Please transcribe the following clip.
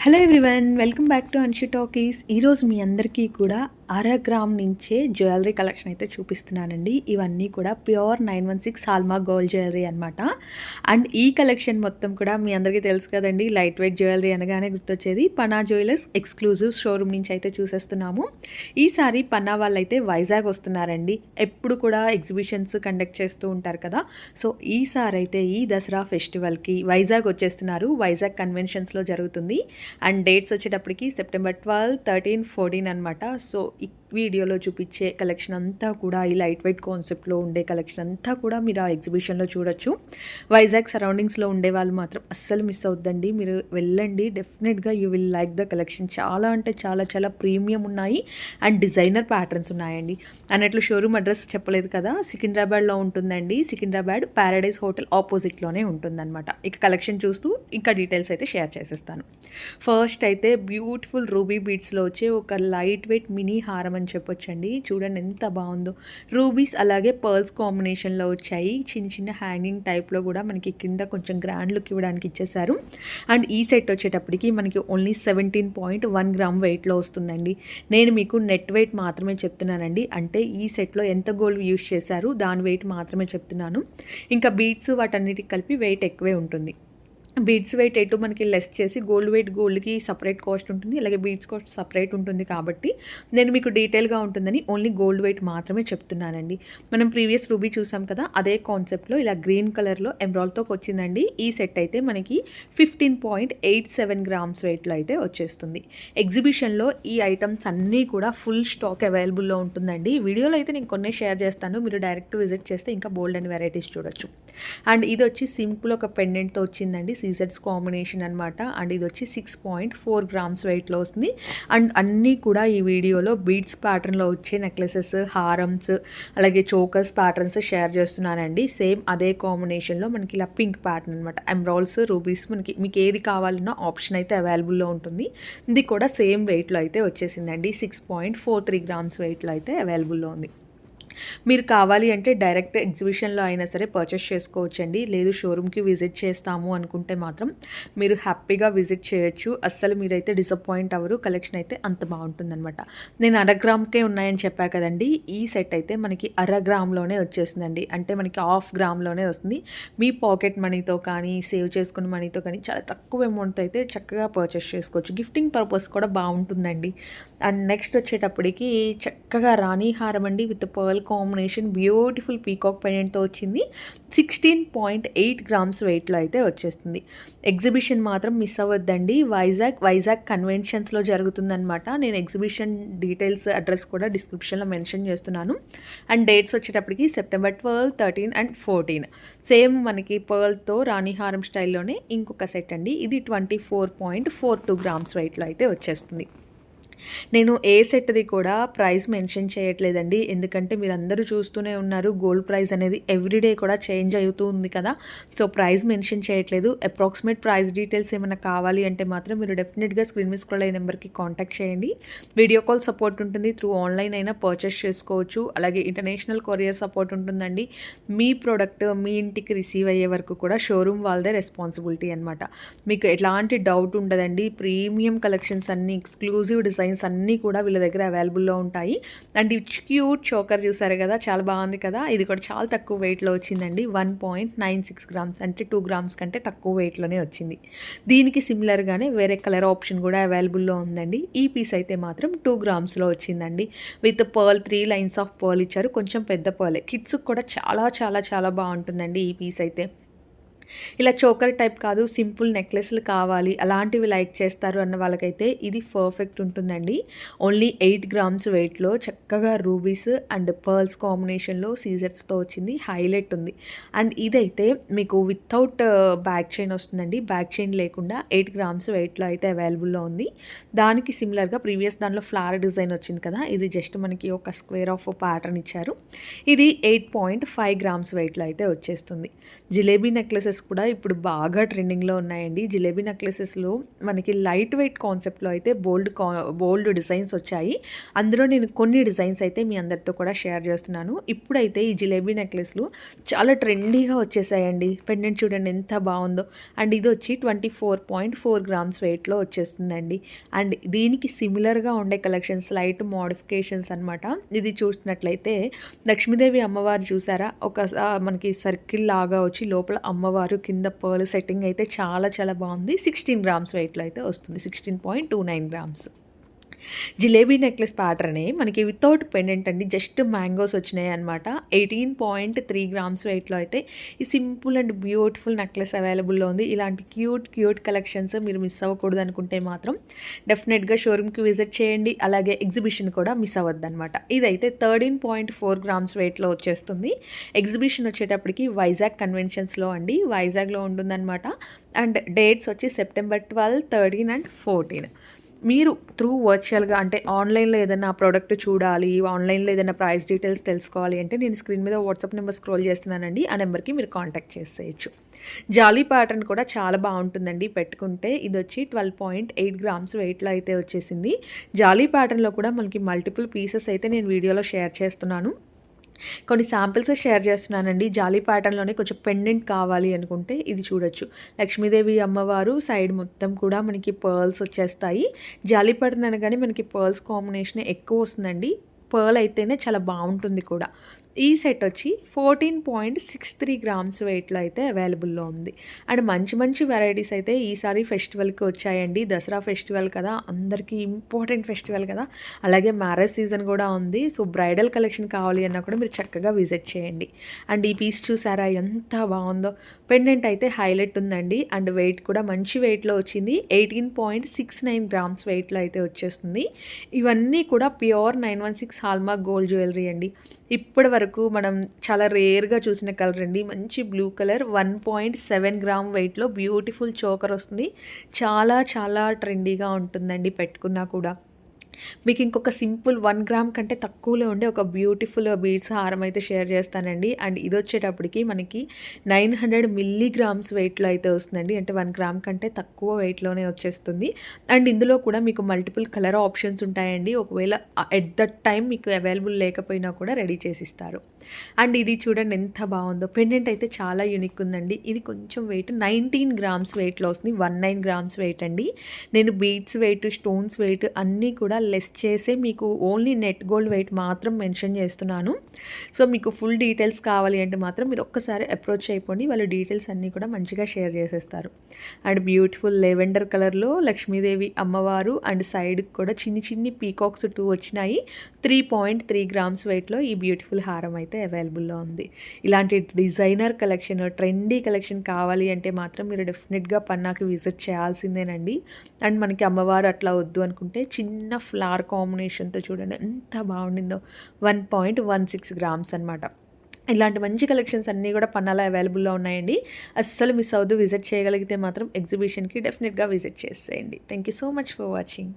Hello everyone welcome back to Anshi talkies ఈరోజు మీ అందరికీ కూడా అర గ్రామ్ నుంచే జ్యువెలరీ కలెక్షన్ అయితే చూపిస్తున్నానండి. ఇవన్నీ కూడా pure nine one six hallmark gold jewellery అనమాట అండ్ ఈ కలెక్షన్ మొత్తం కూడా మీ అందరికీ తెలుసు కదండి లైట్ వెయిట్ జ్యువెలరీ అనగానే గుర్తొచ్చేది. పనా జ్యువెలర్స్ ఎక్స్క్లూజివ్ షోరూమ్ నుంచి అయితే చూసేస్తున్నాము. ఈసారి పన్నా వాళ్ళు అయితే వైజాగ్ వస్తున్నారండి. ఎప్పుడు కూడా ఎగ్జిబిషన్స్ కండక్ట్ చేస్తూ ఉంటారు కదా. సో ఈసారి అయితే ఈ దసరా ఫెస్టివల్కి వైజాగ్ వచ్చేస్తున్నారు. వైజాగ్ కన్వెన్షన్స్లో జరుగుతుంది. అండ్ డేట్స్ వచ్చేటప్పటికి సెప్టెంబర్ ట్వెల్వ్ థర్టీన్ ఫోర్టీన్ అనమాట సో వీడియోలో చూపించే కలెక్షన్ అంతా కూడా ఈ లైట్ వెయిట్ కాన్సెప్ట్లో ఉండే కలెక్షన్ అంతా కూడా మీరు ఆ ఎగ్జిబిషన్లో చూడొచ్చు. వైజాగ్ సరౌండింగ్స్లో ఉండే వాళ్ళు మాత్రం అస్సలు మిస్ అవుద్దండి. మీరు వెళ్ళండి. డెఫినెట్గా you will like the collection చాలా అంటే చాలా చాలా ప్రీమియం ఉన్నాయి అండ్ డిజైనర్ ప్యాటర్న్స్ ఉన్నాయండి. అన్నట్లు షోరూమ్ అడ్రస్ చెప్పలేదు కదా? సికింద్రాబాద్లో ఉంటుందండి. సికింద్రాబాద్ ప్యారడైజ్ హోటల్ ఆపోజిట్లోనే ఉంటుందన్నమాట. ఇక కలెక్షన్ చూస్తూ ఇంకా డీటెయిల్స్ అయితే షేర్ చేసేస్తాను. ఫస్ట్ అయితే బ్యూటిఫుల్ రూబీ బీట్స్లో వచ్చే ఒక లైట్ వెయిట్ మినీ హారం అని చెప్పొచ్చండి. చూడండి ఎంత బాగుందో. రూబీస్ అలాగే పర్ల్స్ కాంబినేషన్లో వచ్చాయి. చిన్న చిన్న హ్యాంగింగ్ టైప్లో కూడా మనకి కింద కొంచెం గ్రాండ్ లుక్ ఇవ్వడానికి ఇచ్చేసారు అండ్ ఈ సెట్ వచ్చేటప్పటికి మనకి only seventeen point one gram వెయిట్లో వస్తుందండి. నేను మీకు నెట్ వెయిట్ మాత్రమే చెప్తున్నానండి. అంటే ఈ సెట్లో ఎంత గోల్డ్ యూస్ చేశారు దాని వెయిట్ మాత్రమే చెప్తున్నాను. ఇంకా బీట్స్ వాటన్నిటికి కలిపి వెయిట్ ఎక్కువే ఉంటుంది. బీడ్స్ వెయిట్ ఎటు మనకి లెస్ చేసి గోల్డ్ వెయిట్ గోల్డ్కి సపరేట్ కాస్ట్ ఉంటుంది. అలాగే బీడ్స్ కాస్ట్ సపరేట్ ఉంటుంది కాబట్టి నేను మీకు డీటెయిల్గా ఉంటుందని ఓన్లీ గోల్డ్ వెయిట్ మాత్రమే చెప్తున్నానండి. మనం ప్రీవియస్ రూబీ చూసాం కదా అదే కాన్సెప్ట్లో ఇలా గ్రీన్ కలర్లో ఎమ్రాల్తో వచ్చిందండి ఈ సెట్ అయితే మనకి fifteen point eight seven grams వెయిట్లో అయితే వచ్చేస్తుంది. ఎగ్జిబిషన్లో ఈ ఐటమ్స్ అన్నీ కూడా ఫుల్ స్టాక్ అవైలబుల్లో ఉంటుందండి. వీడియోలో అయితే నేను కొన్ని షేర్ చేస్తాను. మీరు డైరెక్ట్ విజిట్ చేస్తే ఇంకా బోల్డ్ అండ్ వెరైటీస్ చూడొచ్చు. అండ్ ఇది వచ్చి సింపుల్ ఒక పెండెంట్తో వచ్చిందండి సీజెడ్స్ కాంబినేషన్ అనమాట అండ్ ఇది వచ్చి సిక్స్ పాయింట్ ఫోర్ గ్రామ్స్ వెయిట్లో వస్తుంది. అండ్ అన్నీ కూడా ఈ వీడియోలో బీడ్స్ ప్యాటర్న్లో వచ్చే నెక్లెసెస్ హారమ్స్ అలాగే చోకర్స్ ప్యాటర్న్స్ షేర్ చేస్తున్నానండి. సేమ్ అదే కాంబినేషన్లో మనకి ఇలా పింక్ ప్యాటర్న్ అనమాట ఎమ్రాల్స్ రూబీస్ మనకి మీకు ఏది కావాలన్నా ఆప్షన్ అయితే అవైలబుల్లో ఉంటుంది. ఇది కూడా సేమ్ వెయిట్లో అయితే వచ్చేసిందండి. Six point four three grams వెయిట్లో అయితే అవైలబుల్లో ఉంది. మీరు కావాలి అంటే డైరెక్ట్ ఎగ్జిబిషన్లో అయినా సరే పర్చేస్ చేసుకోవచ్చండి. లేదు షోరూమ్కి విజిట్ చేస్తాము అనుకుంటే మాత్రం మీరు హ్యాపీగా విజిట్ చేయొచ్చు. అస్సలు మీరైతే డిసప్పాయింట్ అవ్వరు. కలెక్షన్ అయితే అంత బాగుంటుందన్నమాట. నేను అర గ్రామ్కే ఉన్నాయని చెప్పా కదండి. ఈ సెట్ అయితే మనకి అర గ్రామ్లోనే వచ్చేసిందండి అంటే మనకి హాఫ్ గ్రామ్లోనే వస్తుంది. మీ పాకెట్ మనీతో కానీ సేవ్ చేసుకున్న మనీతో కానీ చాలా తక్కువ అమౌంట్ అయితే చక్కగా పర్చేస్ చేసుకోవచ్చు. గిఫ్టింగ్ పర్పస్ కూడా బాగుంటుందండి. అండ్ నెక్స్ట్ వచ్చేటప్పటికి చక్కగా రాణి హారం అండి with pearl combination. Beautiful peacock పెయింట్తో వచ్చింది. సిక్స్టీన్ పాయింట్ ఎయిట్ గ్రామ్స్ వెయిట్లో అయితే వచ్చేస్తుంది. ఎగ్జిబిషన్ మాత్రం మిస్ అవ్వద్దండి. వైజాగ్ వైజాగ్ కన్వెన్షన్స్లో జరుగుతుందనమాట నేను ఎగ్జిబిషన్ డీటెయిల్స్ అడ్రస్ కూడా డిస్క్రిప్షన్లో మెన్షన్ చేస్తున్నాను. అండ్ డేట్స్ వచ్చేటప్పటికి September twelve thirteen and fourteen same మనకి పర్ల్తో రాణిహారం స్టైల్లోనే ఇంకొక సెట్ అండి. ఇది twenty four point four two grams వెయిట్లో అయితే వచ్చేస్తుంది. నేను ఏ సెట్ది కూడా ప్రైస్ మెన్షన్ చేయట్లేదండి. ఎందుకంటే మీరు అందరూ చూస్తూనే ఉన్నారు గోల్డ్ ప్రైస్ అనేది ఎవ్రీడే కూడా చేంజ్ అవుతూ ఉంది కదా. సో ప్రైస్ మెన్షన్ చేయట్లేదు. అప్రాక్సిమేట్ ప్రైస్ డీటెయిల్స్ ఏమైనా కావాలి అంటే మాత్రం మీరు డెఫినెట్గా స్క్రీన్ మిస్ స్క్రోల్ అయ్యే నెంబర్కి కాంటాక్ట్ చేయండి. వీడియో కాల్ సపోర్ట్ ఉంటుంది. త్రూ ఆన్లైన్ అయినా పర్చేస్ చేసుకోవచ్చు. అలాగే ఇంటర్నేషనల్ కొరియర్ సపోర్ట్ ఉంటుందండి. మీ ప్రోడక్ట్ మీ ఇంటికి రిసీవ్ అయ్యే వరకు కూడా షోరూమ్ వాళ్ళదే రెస్పాన్సిబిలిటీ అనమాట మీకు ఎలాంటి డౌట్ ఉండదండి. ప్రీమియం కలెక్షన్స్ అన్ని ఎక్స్క్లూజివ్ డిజైన్ డిజైన్స్ అన్నీ కూడా వీళ్ళ దగ్గర అవైలబుల్లో ఉంటాయి. అండ్ ఈ క్యూట్ చోకర్ చూసారు కదా చాలా బాగుంది కదా. ఇది కూడా చాలా తక్కువ వెయిట్లో వచ్చిందండి. One point nine six grams అంటే టూ గ్రామ్స్ కంటే తక్కువ వెయిట్లోనే వచ్చింది. దీనికి సిమిలర్గానే వేరే కలర్ ఆప్షన్ కూడా అవైలబుల్లో ఉందండి. ఈ పీస్ అయితే మాత్రం టూ గ్రామ్స్లో వచ్చిందండి. With pearl three lines of pearl ఇచ్చారు. కొంచెం పెద్ద పర్లే. కిడ్స్కి కూడా చాలా చాలా చాలా బాగుంటుందండి ఈ పీస్ అయితే. ఇలా చోకర్ టైప్ కాదు సింపుల్ నెక్లెస్లు కావాలి అలాంటివి లైక్ చేస్తారు అన్న వాళ్ళకైతే ఇది పర్ఫెక్ట్ ఉంటుందండి. ఓన్లీ ఎయిట్ గ్రామ్స్ వెయిట్లో చక్కగా రూబీస్ అండ్ పర్ల్స్ కాంబినేషన్లో సీజర్స్తో వచ్చింది హైలైట్ ఉంది. అండ్ ఇదైతే మీకు వితౌట్ బ్యాక్ చైన్ వస్తుందండి. బ్యాక్ చైన్ లేకుండా ఎయిట్ గ్రామ్స్ వెయిట్లో అయితే అవైలబుల్లో ఉంది. దానికి సిమిలర్గా ప్రీవియస్ దానిలో ఫ్లవర్ డిజైన్ వచ్చింది కదా ఇది జస్ట్ మనకి ఒక స్క్వేర్ ఆఫ్ ప్యాటర్న్ ఇచ్చారు. ఇది ఎయిట్ పాయింట్ ఫైవ్ గ్రామ్స్ వెయిట్లో అయితే వచ్చేస్తుంది. జిలేబీ నెక్లెసెస్ నెక్లెసెస్ కూడా ఇప్పుడు బాగా ట్రెండింగ్లో ఉన్నాయండి. జిలేబీ నెక్లెసెస్లో మనకి లైట్ వెయిట్ కాన్సెప్ట్లో అయితే బోల్డ్ కా బోల్డ్ డిజైన్స్ వచ్చాయి. అందులో నేను కొన్ని డిజైన్స్ అయితే మీ అందరితో కూడా షేర్ చేస్తున్నాను. ఇప్పుడైతే ఈ జిలేబీ నెక్లెస్లు చాలా ట్రెండీగా వచ్చేసాయండి. పెండెంట్ చూడండి ఎంత బాగుందో. అండ్ ఇది వచ్చి twenty four point four grams వెయిట్లో వచ్చేస్తుందండి. అండ్ దీనికి సిమిలర్గా ఉండే కలెక్షన్స్ లైట్ మోడిఫికేషన్స్ అనమాట ఇది చూసినట్లయితే లక్ష్మీదేవి అమ్మవారు చూసారా? ఒక మనకి సర్కిల్ లాగా వచ్చి లోపల అమ్మవారు కింద పర్ల్ సెట్టింగ్ అయితే చాలా చాలా బాగుంది. సిక్స్టీన్ గ్రామ్స్ వెయిట్లో అయితే వస్తుంది. Sixteen point two nine grams. Jalebi necklace ప్యాటర్నే మనకి వితౌట్ పెండెంట్ అండి జస్ట్ మ్యాంగోస్ వచ్చినాయి అనమాట ఎయిటీన్ పాయింట్ త్రీ గ్రామ్స్ వెయిట్లో అయితే ఈ సింపుల్ అండ్ బ్యూటిఫుల్ నెక్లెస్ అవైలబుల్లో ఉంది. ఇలాంటి క్యూట్ క్యూట్ కలెక్షన్స్ మీరు మిస్ అవ్వకూడదు అనుకుంటే మాత్రం డెఫినెట్గా షోరూమ్కి విజిట్ చేయండి. అలాగే ఎగ్జిబిషన్ కూడా మిస్ అవ్వద్దనమాట ఇదైతే థర్టీన్ పాయింట్ ఫోర్ గ్రామ్స్ వెయిట్లో వచ్చేస్తుంది. ఎగ్జిబిషన్ వచ్చేటప్పటికి వైజాగ్ కన్వెన్షన్స్లో అండి వైజాగ్లో ఉంటుందన్నమాట. అండ్ డేట్స్ వచ్చి September twelve thirteen and fourteen. మీరు త్రూ వర్చువల్గా అంటే ఆన్లైన్లో ఏదైనా ప్రోడక్ట్ చూడాలి ఆన్లైన్లో ఏదైనా ప్రైస్ డీటెయిల్స్ తెలుసుకోవాలి అంటే నేను స్క్రీన్ మీద వాట్సాప్ నెంబర్ స్క్రోల్ చేస్తున్నానండి. ఆ నెంబర్కి మీరు కాంటాక్ట్ చేసేయచ్చు. జాలీ ప్యాటర్న్ కూడా చాలా బాగుంటుందండి. పెట్టుకుంటే ఇది వచ్చి ట్వెల్వ్ పాయింట్ ఎయిట్ గ్రామ్స్ వెయిట్లో అయితే వచ్చేసింది. జాలీ ప్యాటర్న్లో కూడా మనకి మల్టిపుల్ పీసెస్ అయితే నేను వీడియోలో షేర్ చేస్తున్నాను. కొన్ని శాంపిల్స్ షేర్ చేస్తున్నానండి. జాలీ ప్యాటర్న్లోనే కొంచెం పెండెంట్ కావాలి అనుకుంటే ఇది చూడొచ్చు. లక్ష్మీదేవి అమ్మవారు సైడ్ మొత్తం కూడా మనకి పర్ల్స్ వచ్చేస్తాయి. జాలీ ప్యాటర్న్ అనగానే మనకి పర్ల్స్ కాంబినేషన్ ఎక్కువ వస్తుందండి. పర్ల్ అయితేనే చాలా బాగుంటుంది కూడా. ఈ సెట్ వచ్చి fourteen point six three grams వెయిట్లో అయితే అవైలబుల్లో ఉంది. అండ్ మంచి మంచి వెరైటీస్ అయితే ఈసారి ఫెస్టివల్కి వచ్చాయండి. దసరా ఫెస్టివల్ కదా అందరికీ ఇంపార్టెంట్ ఫెస్టివల్ కదా. అలాగే మ్యారేజ్ సీజన్ కూడా ఉంది. సో బ్రైడల్ కలెక్షన్ కావాలి అన్నా కూడా మీరు చక్కగా విజిట్ చేయండి. అండ్ ఈ పీస్ చూసారా ఎంత బాగుందో. పెండెంట్ అయితే హైలైట్ ఉందండి. అండ్ వెయిట్ కూడా మంచి వెయిట్లో వచ్చింది. Eighteen point six nine grams వెయిట్లో అయితే వచ్చేస్తుంది. ఇవన్నీ కూడా pure nine one six hallmark gold jewellery అండి. ఇప్పటి వరకు మనం చాలా రేర్గా చూసిన కలర్ అండి. మంచి blue colour one point seven gram వెయిట్లో బ్యూటిఫుల్ చోకర్ వస్తుంది. చాలా చాలా ట్రెండీగా ఉంటుందండి పెట్టుకున్నా కూడా. మీకు ఇంకొక సింపుల్ వన్ గ్రామ్ కంటే తక్కువలో ఉండే ఒక బ్యూటిఫుల్ బీడ్స్ హారం అయితే షేర్ చేస్తానండి. అండ్ ఇది వచ్చేటప్పటికి మనకి నైన్ హండ్రెడ్ మిల్లీగ్రామ్స్ వెయిట్లో అయితే వస్తుందండి. అంటే వన్ గ్రామ్ కంటే తక్కువ వెయిట్లోనే వచ్చేస్తుంది. అండ్ ఇందులో కూడా మీకు మల్టిపుల్ కలర్ ఆప్షన్స్ ఉంటాయండి. ఒకవేళ ఎట్ దట్ టైం మీకు అవైలబుల్ లేకపోయినా కూడా రెడీ చేసిస్తారు. అండ్ ఇది చూడండి ఎంత బాగుందో. పెండెంట్ అయితే చాలా యూనిక్ ఉందండి. ఇది కొంచెం వెయిట్ నైన్టీన్ గ్రామ్స్ వెయిట్లో వస్తుంది. వన్ నైన్ గ్రామ్స్ వెయిట్ అండి. నేను బీడ్స్ వెయిట్ స్టోన్స్ వెయిట్ అన్నీ కూడా లెస్ చేసే మీకు ఓన్లీ నెట్ గోల్డ్ వెయిట్ మాత్రం మెన్షన్ చేస్తున్నాను. సో మీకు ఫుల్ డీటెయిల్స్ కావాలి అంటే మాత్రం మీరు ఒక్కసారి అప్రోచ్ అయిపోండి. వాళ్ళు డీటెయిల్స్ అన్నీ కూడా మంచిగా షేర్ చేసేస్తారు. అండ్ బ్యూటిఫుల్ లెవెండర్ కలర్లో లక్ష్మీదేవి అమ్మవారు అండ్ సైడ్కి కూడా చిన్ని చిన్ని పీకాక్స్ టూ వచ్చినాయి. త్రీ పాయింట్ త్రీ గ్రామ్స్ వెయిట్లో ఈ బ్యూటిఫుల్ హారం అయితే అవైలబుల్లో ఉంది. ఇలాంటి డిజైనర్ కలెక్షన్ ట్రెండీ కలెక్షన్ కావాలి అంటే మాత్రం మీరు డెఫినెట్గా పన్నాకి విజిట్ చేయాల్సిందేనండి. అండ్ మనకి అమ్మవారు అట్లా వద్దు అనుకుంటే చిన్న ఫ్లవర్ కాంబినేషన్తో చూడండి ఎంత బాగుండిందో. One point one six grams అనమాట ఇలాంటి మంచి కలెక్షన్స్ అన్నీ కూడా పన్నాలో అవైలబుల్లో ఉన్నాయండి. అస్సలు మిస్ అవ్వద్దు. విజిట్ చేయగలిగితే మాత్రం ఎగ్జిబిషన్కి డెఫినెట్గా విజిట్ చేసేయండి. Thank you so much for watching.